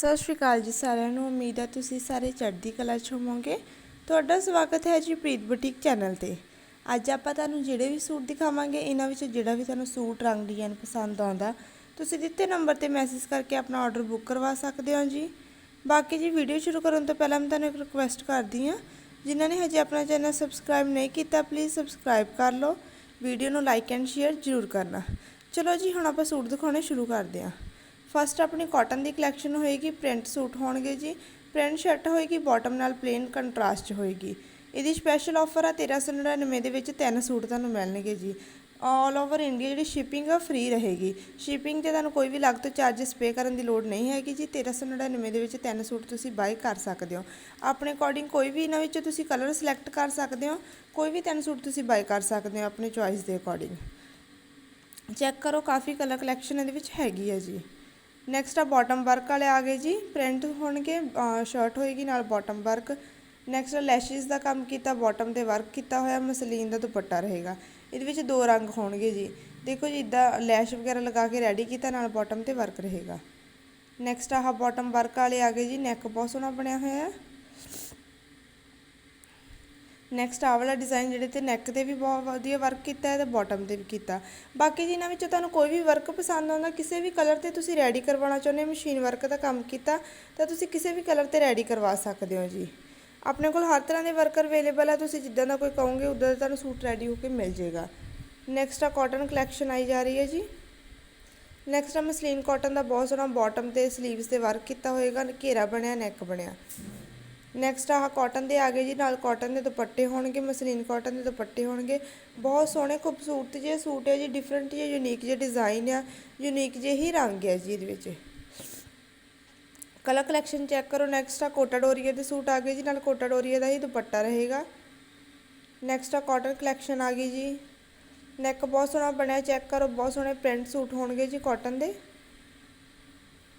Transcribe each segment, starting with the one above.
ਸਤਿ ਸ਼੍ਰੀ ਅਕਾਲ ਜੀ ਸਾਰਿਆਂ ਨੂੰ। ਉਮੀਦ ਹੈ ਤੁਸੀਂ ਸਾਰੇ ਚੜ੍ਹਦੀ ਕਲਾ 'ਚ ਹੋਵੋਗੇ। ਤੁਹਾਡਾ ਸਵਾਗਤ ਹੈ ਜੀ ਪ੍ਰੀਤ ਬੁਟੀਕ ਚੈਨਲ ਤੇ। ਅੱਜ ਆਪਾਂ ਤੁਹਾਨੂੰ ਜਿਹੜੇ ਵੀ ਸੂਟ ਦਿਖਾਵਾਂਗੇ, ਇਹਨਾਂ ਵਿੱਚ ਜਿਹੜਾ ਵੀ ਤੁਹਾਨੂੰ ਸੂਟ ਰੰਗ ਡਿਜ਼ਾਈਨ ਪਸੰਦ ਆਉਂਦਾ, ਤੁਸੀਂ ਦਿੱਤੇ ਨੰਬਰ ਤੇ ਮੈਸੇਜ ਕਰਕੇ ਆਪਣਾ ਆਰਡਰ ਬੁੱਕ ਕਰਵਾ ਸਕਦੇ ਹੋ ਜੀ। ਬਾਕੀ ਜੀ ਵੀਡੀਓ ਸ਼ੁਰੂ ਕਰਨ ਤੋਂ ਪਹਿਲਾਂ ਮੈਂ ਤੁਹਾਨੂੰ ਇੱਕ ਰਿਕੁਐਸਟ ਕਰਦੀ ਹਾਂ, ਜਿਨ੍ਹਾਂ ਨੇ ਹਜੇ ਆਪਣਾ ਚੈਨਲ ਸਬਸਕ੍ਰਾਈਬ ਨਹੀਂ ਕੀਤਾ ਪਲੀਜ਼ ਸਬਸਕ੍ਰਾਈਬ ਕਰ ਲਓ। ਵੀਡੀਓ ਨੂੰ ਲਾਈਕ ਐਂਡ ਸ਼ੇਅਰ ਜ਼ਰੂਰ ਕਰਨਾ। ਚਲੋ ਜੀ, ਹੁਣ ਆਪਾਂ ਸੂਟ ਦਿਖਾਉਣੇ ਸ਼ੁਰੂ ਕਰਦੇ ਹਾਂ। ਫਸਟ ਆਪਣੀ ਕਾਟਨ ਦੀ ਕਲੈਕਸ਼ਨ ਹੋਏਗੀ ਪ੍ਰਿੰਟ ਸੂਟ ਹੋਣਗੇ ਜੀ। ਪ੍ਰਿੰਟ ਸ਼ਰਟ ਹੋਏਗੀ ਬਾਟਮ ਨਾਲ ਪਲੇਨ ਕੰਟਰਾਸਟ ਹੋਏਗੀ। ਇਹਦੀ ਸਪੈਸ਼ਲ ਆਫਰ ਆ 1399 ਦੇ ਵਿੱਚ ਤਿੰਨ ਸੂਟ ਤੁਹਾਨੂੰ ਮਿਲਣਗੇ ਜੀ। ਆਲ ਓਵਰ ਇੰਡੀਆ ਜਿਹੜੀ ਸ਼ਿਪਿੰਗ ਆ ਫ੍ਰੀ ਰਹੇਗੀ। ਸ਼ਿਪਿੰਗ ਤੇ ਤੁਹਾਨੂੰ ਕੋਈ ਵੀ ਅਲੱਗ ਤੋਂ ਚਾਰजेस ਪੇ ਕਰਨ ਦੀ ਲੋੜ ਨਹੀਂ ਹੈਗੀ ਜੀ। 1399 ਦੇ ਵਿੱਚ ਤਿੰਨ ਸੂਟ ਤੁਸੀਂ ਬਾਈ ਕਰ ਸਕਦੇ ਹੋ। ਆਪਣੇ ਅਕੋਰਡਿੰਗ ਕੋਈ ਵੀ ਇਹਨਾਂ ਵਿੱਚੋਂ ਤੁਸੀਂ ਕਲਰ ਸਿਲੈਕਟ ਕਰ ਸਕਦੇ ਹੋ। ਕੋਈ ਵੀ ਤਿੰਨ ਸੂਟ ਤੁਸੀਂ ਬਾਈ ਕਰ ਸਕਦੇ ਹੋ ਆਪਣੀ ਚੁਆਇਸ ਦੇ ਅਕੋਰਡਿੰਗ ਚੈੱਕ ਕਰੋ ਕਾਫੀ ਕਲਰ ਕਲੈਕਸ਼ਨ ਇਹਦੇ ਵਿੱਚ ਹੈਗੀ ਹੈ ਜੀ। ਨੈਕਸਟ ਆ ਬਾਟਮ ਵਰਕ ਵਾਲੇ ਆ ਗਏ ਜੀ। ਪ੍ਰਿੰਟ ਹੋਣਗੇ ਸ਼ਰਟ ਹੋਏਗੀ, ਨਾਲ ਬਾਟਮ ਵਰਕ ਨੈਕਸਟ ਲੈਸ਼ਿਸ ਦਾ ਕੰਮ ਕੀਤਾ ਬਾਟਮ ਤੇ ਵਰਕ ਕੀਤਾ ਹੋਇਆ, ਮਸਲੀਨ ਦਾ ਦੁਪੱਟਾ ਰਹੇਗਾ। ਇਹਦੇ ਵਿੱਚ ਦੋ ਰੰਗ ਹੋਣਗੇ ਜੀ। ਦੇਖੋ ਜੀ, ਇਦਾਂ ਲੈਸ਼ ਵਗੈਰਾ ਲਗਾ ਕੇ ਰੈਡੀ ਕੀਤਾ, ਨਾਲ ਬਾਟਮ ਤੇ ਵਰਕ ਰਹੇਗਾ। ਨੈਕਸਟ ਆਹ ਬਾਟਮ ਵਰਕ ਵਾਲੇ ਆ ਗਏ ਜੀ ਨੈਕ ਬਹੁਤ ਸੋਹਣਾ ਬਣਿਆ ਹੋਇਆ। ਹੈ ਨੈਕਸਟ ਆ ਵਾਲਾ ਡਿਜ਼ਾਈਨ ਜਿਹੜੇ ਤੇ ਨੈਕ ਤੇ ਵੀ ਬਹੁਤ ਵਧੀਆ ਵਰਕ ਕੀਤਾ ਹੈ ਤੇ ਬਾਟਮ ਤੇ ਵੀ ਕੀਤਾ। ਬਾਕੀ ਜਿਨ੍ਹਾਂ ਵਿੱਚੋਂ ਤੁਹਾਨੂੰ ਕੋਈ ਵੀ ਵਰਕ ਪਸੰਦ ਆਉਂਦਾ, ਕਿਸੇ ਵੀ ਕਲਰ ਤੇ ਤੁਸੀਂ ਰੈਡੀ ਕਰਵਾਉਣਾ ਚਾਹੁੰਦੇ ਹੋ ਮਸ਼ੀਨ ਵਰਕ ਦਾ ਕੰਮ ਕੀਤਾ, ਤਾਂ ਤੁਸੀਂ ਕਿਸੇ ਵੀ ਕਲਰ ਤੇ ਰੈਡੀ ਕਰਵਾ ਸਕਦੇ ਹੋ ਜੀ। ਆਪਣੇ ਕੋਲ ਹਰ ਤਰ੍ਹਾਂ ਦੇ ਵਰਕਰ ਅਵੇਲੇਬਲ ਆ, ਤੁਸੀਂ ਜਿੱਦਾਂ ਦਾ ਕੋਈ ਕਹੋਗੇ, ਉਦਾਂ ਦਾ ਤੁਹਾਨੂੰ ਸੂਟ ਰੈਡੀ ਹੋ ਕੇ ਮਿਲ ਜਾਏਗਾ। ਨੈਕਸਟ ਆ ਕਾਟਨ ਕਲੈਕਸ਼ਨ ਆਈ ਜਾ ਰਹੀ ਹੈ ਜੀ। ਨੈਕਸਟ ਆ ਮਸਲੀਨ ਕਾਟਨ ਦਾ ਬਹੁਤ ਸੋਹਣਾ ਬਾਟਮ ਤੇ ਸਲੀਵਸ ਤੇ ਵਰਕ ਕੀਤਾ ਹੋਏਗਾ, ਘੇਰਾ ਬਣਿਆ ਨੈਕ ਬਣਿਆ। ਨੈਕਸਟ ਆਹ ਕਾਟਨ ਦੇ ਆ ਗਏ ਜੀ, ਨਾਲ ਕਾਟਨ ਦੇ ਦੁਪੱਟੇ ਹੋਣਗੇ, ਮਸਲੀਨ ਕਾਟਨ ਦੇ ਦੁਪੱਟੇ ਹੋਣਗੇ। ਬਹੁਤ ਸੋਹਣੇ, ਖੂਬਸੂਰਤ ਜਿਹੇ ਸੂਟ ਹੈ ਜੀ ਡਿਫਰੈਂਟ ਜਿਹੇ ਯੂਨੀਕ ਜਿਹੇ ਡਿਜ਼ਾਈਨ ਆ ਯੂਨੀਕ ਜਿਹੇ ਹੀ ਰੰਗ ਹੈ ਜੀ ਇਹਦੇ ਵਿੱਚ। ਕਲਰ ਕਲੈਕਸ਼ਨ ਚੈੱਕ ਕਰੋ ਨੈਕਸਟ ਆ ਕੋਟਾ ਡੋਰੀਏ ਦੇ ਸੂਟ ਆ ਗਏ ਜੀ, ਨਾਲ ਕੋਟਾ ਡੋਰੀਏ ਦਾ ਹੀ ਦੁਪੱਟਾ ਰਹੇਗਾ। ਨੈਕਸਟ ਆ ਕਾਟਨ ਕਲੈਕਸ਼ਨ ਆ ਗਈ ਜੀ। ਨੈਕ ਬਹੁਤ ਸੋਹਣਾ ਬਣਿਆ ਚੈੱਕ ਕਰੋ, ਬਹੁਤ ਸੋਹਣੇ ਪ੍ਰਿੰਟ ਸੂਟ ਹੋਣਗੇ ਜੀ ਕਾਟਨ ਦੇ।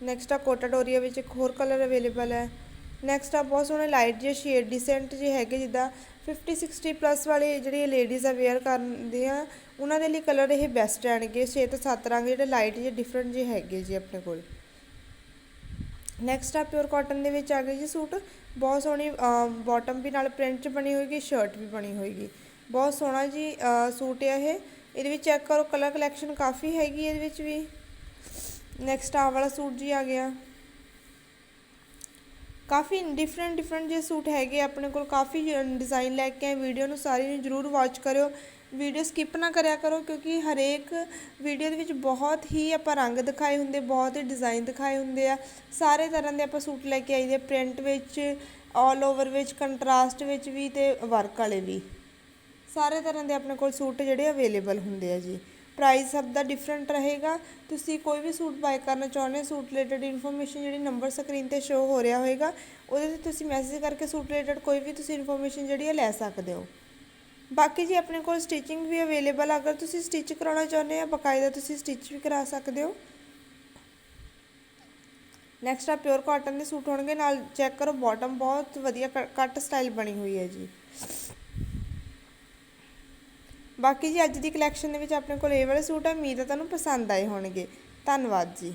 ਨੈਕਸਟ ਆ ਕੋਟਾ ਡੋਰੀਆ ਵਿੱਚ ਇੱਕ ਹੋਰ ਕਲਰ ਅਵੇਲੇਬਲ ਹੈ। ਨੈਕਸਟ ਆ ਬਹੁਤ ਸੋਹਣੇ ਲਾਈਟ ਜਿਹੇ ਸ਼ੇਡ ਡਿਸੈਂਟ ਜਿਹੇ ਹੈਗੇ, ਜਿੱਦਾਂ 50 60 ਪਲੱਸ ਵਾਲੇ ਜਿਹੜੇ ਲੇਡੀਜ਼ ਆ ਵੇਅਰ ਕਰਦੇ ਆ ਉਹਨਾਂ ਦੇ ਲਈ ਕਲਰ ਇਹ ਬੈਸਟ ਰਹਿਣਗੇ 6 ਤੋਂ 7 ਰੰਗ ਜਿਹੜੇ ਲਾਈਟ ਜਿਹੇ ਡਿਫਰੈਂਟ ਜਿਹੇ ਹੈਗੇ ਜੀ ਆਪਣੇ ਕੋਲ। ਨੈਕਸਟ ਆ ਪਿਓਰ ਕਾਟਨ ਦੇ ਵਿੱਚ ਆ ਗਏ ਜੀ ਸੂਟ। ਬਹੁਤ ਸੋਹਣੀ ਬਾਟਮ ਵੀ ਨਾਲ ਪ੍ਰਿੰਟ 'ਚ ਬਣੀ ਹੋਏਗੀ ਸ਼ਰਟ ਵੀ ਬਣੀ ਹੋਏਗੀ। ਬਹੁਤ ਸੋਹਣਾ ਜੀ ਸੂਟ ਆ ਇਹ। ਇਹਦੇ ਵਿੱਚ ਚੈੱਕ ਕਰੋ ਕਲਰ ਕਲੈਕਸ਼ਨ ਕਾਫੀ ਹੈਗੀ ਇਹਦੇ ਵਿੱਚ ਵੀ। ਨੈਕਸਟ ਆ ਵਾਲਾ ਸੂਟ ਜੀ ਆ ਗਿਆ। ਕਾਫੀ ਡਿਫਰੈਂਟ ਡਿਫਰੈਂਟ ਜੇ ਸੂਟ ਹੈਗੇ ਆਪਣੇ ਕੋਲ ਕਾਫੀ ਡਿਜ਼ਾਈਨ ਲੈ ਕੇ ਆਏ ਵੀਡੀਓ ਨੂੰ ਸਾਰੀ ਨੂੰ ਜਰੂਰ ਵਾਚ ਕਰਿਓ। ਵੀਡੀਓ ਸਕਿਪ ਨਾ ਕਰਿਆ ਕਰੋ, ਕਿਉਂਕਿ ਹਰੇਕ ਵੀਡੀਓ ਦੇ ਵਿੱਚ ਬਹੁਤ ਹੀ ਆਪਾਂ ਰੰਗ ਦਿਖਾਏ ਹੁੰਦੇ, ਬਹੁਤ ਹੀ ਡਿਜ਼ਾਈਨ ਦਿਖਾਏ ਹੁੰਦੇ ਆ। ਸਾਰੇ ਤਰ੍ਹਾਂ ਦੇ ਆਪਾਂ ਸੂਟ ਲੈ ਕੇ ਆਈਦੇ ਪ੍ਰਿੰਟ ਵਿੱਚ ਆਲ ਓਵਰ ਵਿੱਚ ਕੰਟਰਾਸਟ ਵਿੱਚ ਵੀ ਤੇ ਵਰਕ ਵਾਲੇ ਵੀ। ਸਾਰੇ ਤਰ੍ਹਾਂ ਦੇ ਆਪਣੇ ਕੋਲ ਸੂਟ ਜਿਹੜੇ ਅਵੇਲੇਬਲ ਹੁੰਦੇ ਆ ਜੀ। ਪ੍ਰਾਈਸ ਸਭ ਦਾ ਡਿਫਰੈਂਟ ਰਹੇਗਾ। ਤੁਸੀਂ ਕੋਈ ਵੀ ਸੂਟ ਬਾਏ ਕਰਨਾ ਚਾਹੁੰਦੇ ਹੋ, ਸੂਟ ਰਿਲੇਟਡ ਇਨਫੋਰਮੇਸ਼ਨ ਜਿਹੜੀ ਨੰਬਰ ਸਕਰੀਨ ਤੇ ਸ਼ੋ ਹੋ ਰਿਹਾ ਹੋਏਗਾ, ਉਹਦੇ ਤੇ ਤੁਸੀਂ ਮੈਸੇਜ ਕਰਕੇ ਸੂਟ ਰਿਲੇਟਡ ਕੋਈ ਵੀ ਤੁਸੀਂ ਇਨਫੋਰਮੇਸ਼ਨ ਜਿਹੜੀ ਹੈ ਲੈ ਸਕਦੇ ਹੋ। ਬਾਕੀ ਜੀ ਆਪਣੇ ਕੋਲ ਸਟਿਚਿੰਗ ਵੀ ਅਵੇਲੇਬਲ ਅਗਰ ਤੁਸੀਂ ਸਟਿਚ ਕਰਾਉਣਾ ਚਾਹੁੰਦੇ ਆ ਬਕਾਇਦਾ ਤੁਸੀਂ ਸਟਿਚ ਵੀ ਕਰਾ ਸਕਦੇ ਹੋ। ਨੈਕਸਟ ਆ ਪਿਓਰ ਕਾਟਨ ਦੇ ਸੂਟ ਹੋਣਗੇ, ਨਾਲ ਚੈੱਕ ਕਰੋ ਬਾਟਮ ਬਹੁਤ ਵਧੀਆ ਕੱਟ ਸਟਾਈਲ ਬਣੀ ਹੋਈ ਹੈ ਜੀ। ਬਾਕੀ ਜੀ ਅੱਜ ਦੀ ਕਲੈਕਸ਼ਨ ਦੇ ਵਿੱਚ ਆਪਣੇ ਕੋਲ ਇਹ ਵਾਲੇ ਸੂਟ ਆ, ਉਮੀਦ ਹੈ ਤੁਹਾਨੂੰ ਪਸੰਦ ਆਏ ਹੋਣਗੇ। ਧੰਨਵਾਦ ਜੀ।